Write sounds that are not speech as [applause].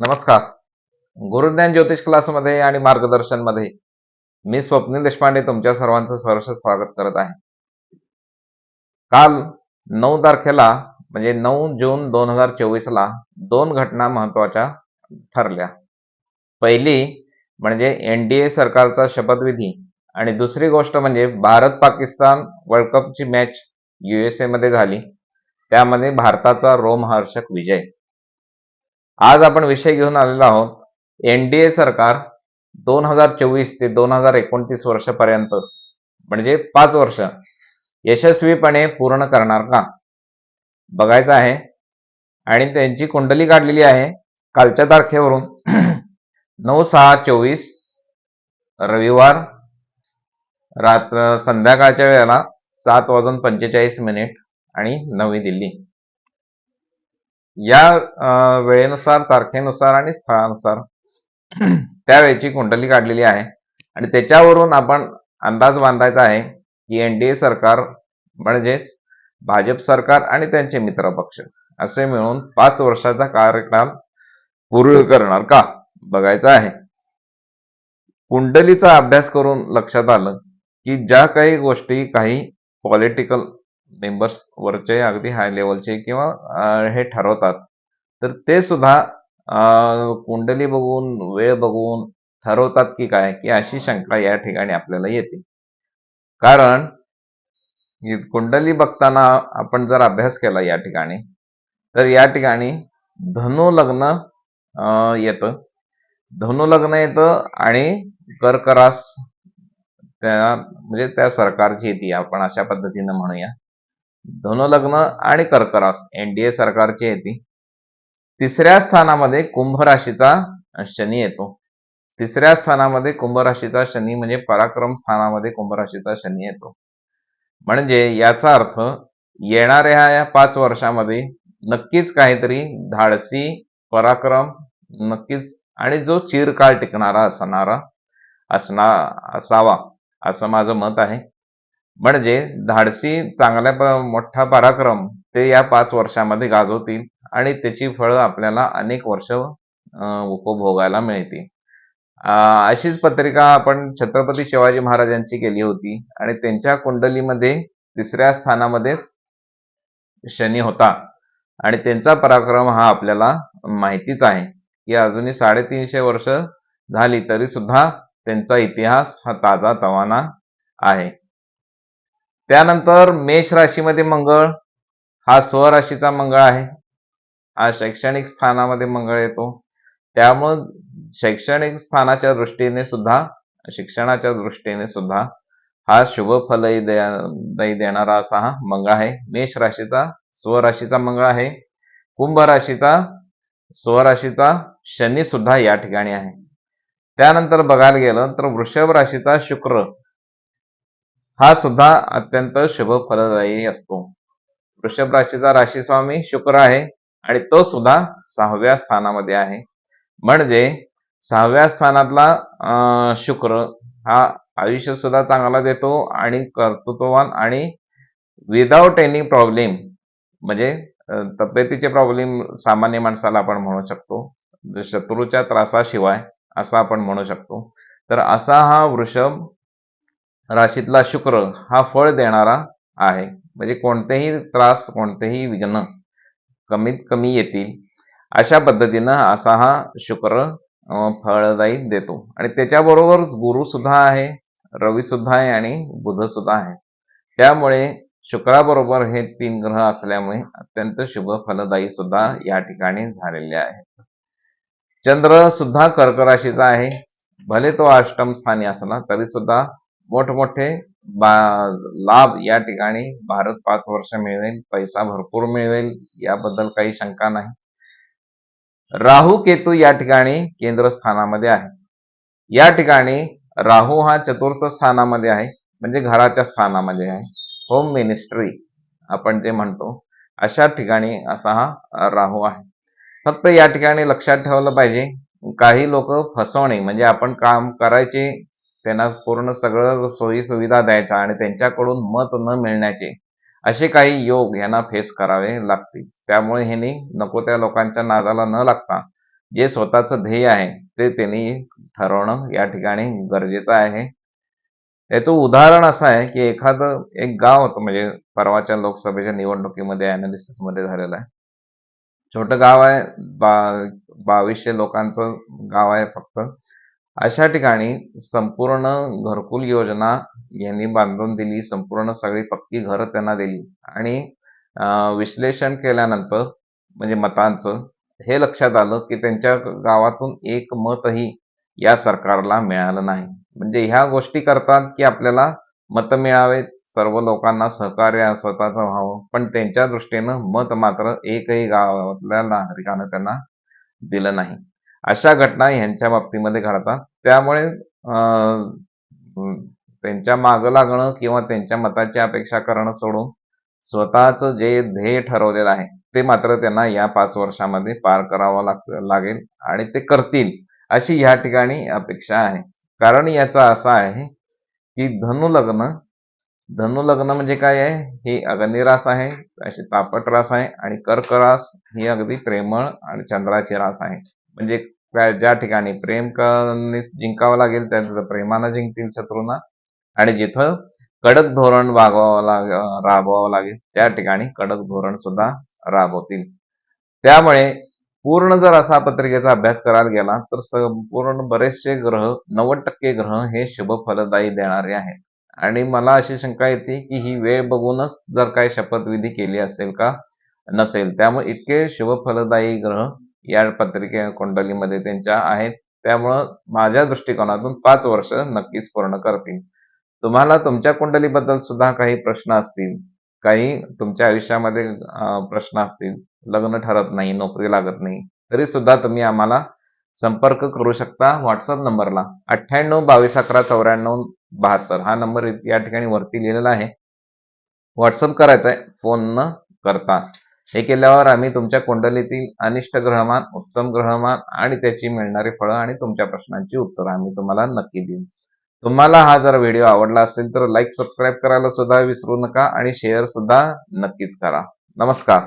नमस्कार. गुरुज्ञान ज्योतिष क्लासमध्ये आणि मार्गदर्शनमध्ये मी स्वप्नील देशपांडे तुमच्या सर्वांचं सहर्ष स्वागत करत आहे. काल नऊ तारखेला म्हणजे नऊ जून दोन हजार चोवीसला दोन घटना महत्त्वाच्या ठरल्या. पहिली म्हणजे एन डी ए सरकारचा शपथविधी आणि दुसरी गोष्ट म्हणजे भारत पाकिस्तान वर्ल्ड कपची मॅच यू मध्ये झाली. त्यामध्ये भारताचा रोमहर्षक विजय. आज आपण विषय घेऊन आलेलो आहोत. एनडीए सरकार दोन हजार चोवीस ते दोन हजार एकोणतीस वर्षपर्यंत म्हणजे पाच वर्ष यशस्वीपणे पूर्ण करणार का? बघायचं आहे. आणि त्यांची कुंडली काढलेली आहे कालच्या तारखेवरून. [clears throat] नऊ सहा चोवीस रविवार रात्र संध्याकाळच्या वेळेला सात वाजून पंचेचाळीस मिनिट आणि नवी दिल्ली. या वेळेनुसार तारखेनुसार आणि स्थळानुसार [clears throat] त्यावेळेची कुंडली काढलेली आहे. आणि त्याच्यावरून आपण अंदाज बांधायचा आहे की एनडीए सरकार म्हणजेच भाजप सरकार आणि त्यांचे मित्र पक्ष असे मिळून पाच वर्षाचा कार्यक्रम पूर्ण करणार का? बघायचं आहे. कुंडलीचा अभ्यास करून लक्षात आलं की ज्या काही गोष्टी काही पॉलिटिकल मेंबर्स वरचे अगदी हाय लेवलचे किंवा हे ठरवतात. तर ते सुद्धा कुंडली बघून वेळ बघून ठरवतात की काय की अशी शंका या ठिकाणी आपल्याला येते. कारण कुंडली बघताना आपण जर अभ्यास केला या ठिकाणी तर या ठिकाणी धनु लग्न येतं. धनु लग्न येतं आणि कर्करास त्या म्हणजे त्या सरकारची येते आपण अशा पद्धतीनं म्हणूया. धनुलग्न आणि कर्करास. एनडीए सरकारची येते तिसऱ्या स्थानामध्ये कुंभ राशीचा शनी येतो. तिसऱ्या स्थानामध्ये कुंभ राशीचा शनी म्हणजे पराक्रम स्थानामध्ये कुंभ राशीचा शनी येतो. म्हणजे याचा अर्थ येणाऱ्या या पाच वर्षामध्ये नक्कीच काहीतरी धाडसी पराक्रम नक्कीच आणि जो चिरकाळ टिकणारा असणारा असणार असावा असं माझं मत आहे. म्हणजे धाडसी चांगल्या प- मोठा पराक्रम ते या पाच वर्षामध्ये गाजवतील आणि त्याची फळं आपल्याला अनेक वर्ष उपभोगायला मिळतील. अशीच पत्रिका आपण छत्रपती शिवाजी महाराजांची केली होती आणि त्यांच्या कुंडलीमध्ये तिसऱ्या स्थानामध्येच शनी होता. आणि त्यांचा पराक्रम हा आपल्याला माहितीच आहे की अजूनही साडेतीनशे वर्ष झाली तरी सुद्धा त्यांचा इतिहास हा ताजा तवाना आहे. त्यानंतर मेष राशीमध्ये मंगळ हा स्वराशीचा मंगळ आहे. हा शैक्षणिक स्थानामध्ये मंगळ येतो. त्यामुळं शैक्षणिक स्थानाच्या दृष्टीने सुद्धा शिक्षणाच्या दृष्टीने सुद्धा हा शुभ फलही दे देणारा असा हा मंगळ आहे. मेष राशीचा स्वराशीचा मंगळ आहे. कुंभ राशीचा स्वराशीचा शनी सुद्धा या ठिकाणी आहे. त्यानंतर बघायला गेलं तर वृषभ राशीचा शुक्र. हा सुद्धा अत्यंत शुभ फलदायी असतो. वृषभ राशीचा राशी स्वामी शुक्र आहे आणि तो सुद्धा सहाव्या स्थानामध्ये आहे. म्हणजे सहाव्या स्थानातला शुक्र हा आयुष्य सुद्धा चांगला देतो आणि कर्तृत्ववान आणि विदाउट एनी प्रॉब्लेम म्हणजे तब्येतीचे प्रॉब्लेम सामान्य माणसाला आपण म्हणू शकतो. शत्रूच्या त्रासाशिवाय असं आपण म्हणू शकतो. तर असा हा वृषभ राशीतला शुक्र हा फळ देणारा आहे. म्हणजे कोणतेही त्रास कोणतेही विघ्न कमीत कमी येतील. अशा पद्धतीनं असा हा शुक्र फळदायी देतो. आणि त्याच्याबरोबर गुरु सुद्धा आहे रवी सुद्धा आहे आणि बुध सुद्धा आहे. त्यामुळे शुक्राबरोबर हे तीन ग्रह असल्यामुळे अत्यंत शुभ फलदायी सुद्धा या ठिकाणी झालेले आहेत चंद्र सुद्धा कर्क राशीचा आहे. भले तो अष्टम स्थानी असला तरी सुद्धा मोठमोठे बा- लाभ या ठिकाणी भारत पाच वर्ष मिळवेल पैसा भरपूर मिळवेल याबद्दल काही शंका नाही. राहू केतू या ठिकाणी केंद्र स्थानामध्ये आहे. या ठिकाणी राहू हा चतुर्थ स्थानामध्ये आहे म्हणजे घराच्या स्थानामध्ये आहे. होम मिनिस्ट्री आपण जे म्हणतो अशा ठिकाणी असा हा राहू आहे. फक्त या ठिकाणी लक्षात ठेवलं पाहिजे काही लोक फसवणे म्हणजे आपण काम करायचे त्यांना पूर्ण सगळं सोयी सुविधा द्यायच्या आणि त्यांच्याकडून मत न मिळण्याचे असे काही योग यांना फेस करावे लागतील त्यामुळे ह्यांनी नको त्या लोकांच्या नादाला न लागता जे स्वतःचं ध्येय आहे ते त्यांनी ठरवणं या ठिकाणी गरजेचं आहे. याचं उदाहरण असं आहे की एखादं एक गाव होतं म्हणजे परवाच्या लोकसभेच्या निवडणुकीमध्ये अनालिसिसमध्ये झालेलं आहे. छोटं गाव आहे बा बावीसशे लोकांचं गाव आहे फक्त. अशा ठिकाणी संपूर्ण घरकुल योजना यांनी बांधून दिली संपूर्ण सगळी पक्की घरं त्यांना दिली आणि विश्लेषण केल्यानंतर म्हणजे मतांचं हे लक्षात आलं की त्यांच्या गावातून एक मतही या सरकारला मिळालं नाही. म्हणजे ह्या गोष्टी करतात की आपल्याला मतं मिळावेत सर्व लोकांना सहकार्य स्वतःचं व्हावं पण त्यांच्या दृष्टीनं मत मात्र एकही गावातल्या नागरिकानं त्यांना दिलं नाही. अशा घटना ह्यांच्या बाबतीमध्ये घडतात त्यामुळे त्यांच्या मागं लागणं किंवा त्यांच्या मताची अपेक्षा करणं सोडून स्वतःचं जे ध्येय ठरवलेलं आहे ते मात्र त्यांना या पाच वर्षामध्ये पार करावं लाग लागेल आणि ते करतील अशी या ठिकाणी अपेक्षा आहे. कारण याचा असा आहे की धनुलग्न धनुलग्न म्हणजे काय आहे? ही अग्निरास आहे अशी तापट रास आहे आणि कर्क रास ही अगदी प्रेमळ आणि चंद्राची रास आहे. म्हणजे ज्या ठिकाणी प्रेम जिंकावं लागेल त्या प्रेमानं जिंकतील शत्रूंना. आणि जिथं कडक धोरण वागवावं लाग राबवावं लागेल त्या ठिकाणी कडक धोरण सुद्धा राबवतील. त्यामुळे पूर्ण जर असा पत्रिकेचा अभ्यास करायला गेला तर संपूर्ण बरेचसे ग्रह नव्वद टक्के ग्रह हे शुभ फलदायी देणारे आहेत. आणि मला अशी शंका येते की ही वेळ बघूनच जर काही शपथविधी केली असेल का? नसेल. त्यामुळे इतके शुभ फलदायी ग्रह या पत्रिके कुंडलीमध्ये त्यांच्या आहेत. त्यामुळं माझ्या दृष्टिकोनातून पाच वर्ष नक्कीच पूर्ण करतील. तुम्हाला तुमच्या कुंडलीबद्दल सुद्धा काही प्रश्न असतील काही तुमच्या आयुष्यामध्ये प्रश्न असतील लग्न ठरत नाही नोकरी लागत नाही तरी सुद्धा तुम्ही आम्हाला संपर्क करू शकता व्हॉट्सअप नंबरला. अठ्ठ्याण्णव बावीस अकरा चौऱ्याण्णव बहात्तर. हा नंबर या ठिकाणी वरती लिहिलेला आहे. व्हॉट्सअप करायचा आहे फोन न करता. हे केल्यावर आम्ही तुमच्या कुंडलीतील अनिष्ट ग्रहमान उत्तम ग्रहमान आणि त्याची मिळणारी फळं आणि तुमच्या प्रश्नांची उत्तरं आम्ही तुम्हाला नक्की देऊ तुम्हाला हा जर व्हिडिओ आवडला असेल तर लाईक सबस्क्राईब करायला सुद्धा विसरू नका आणि शेअर सुद्धा नक्कीच करा. नमस्कार.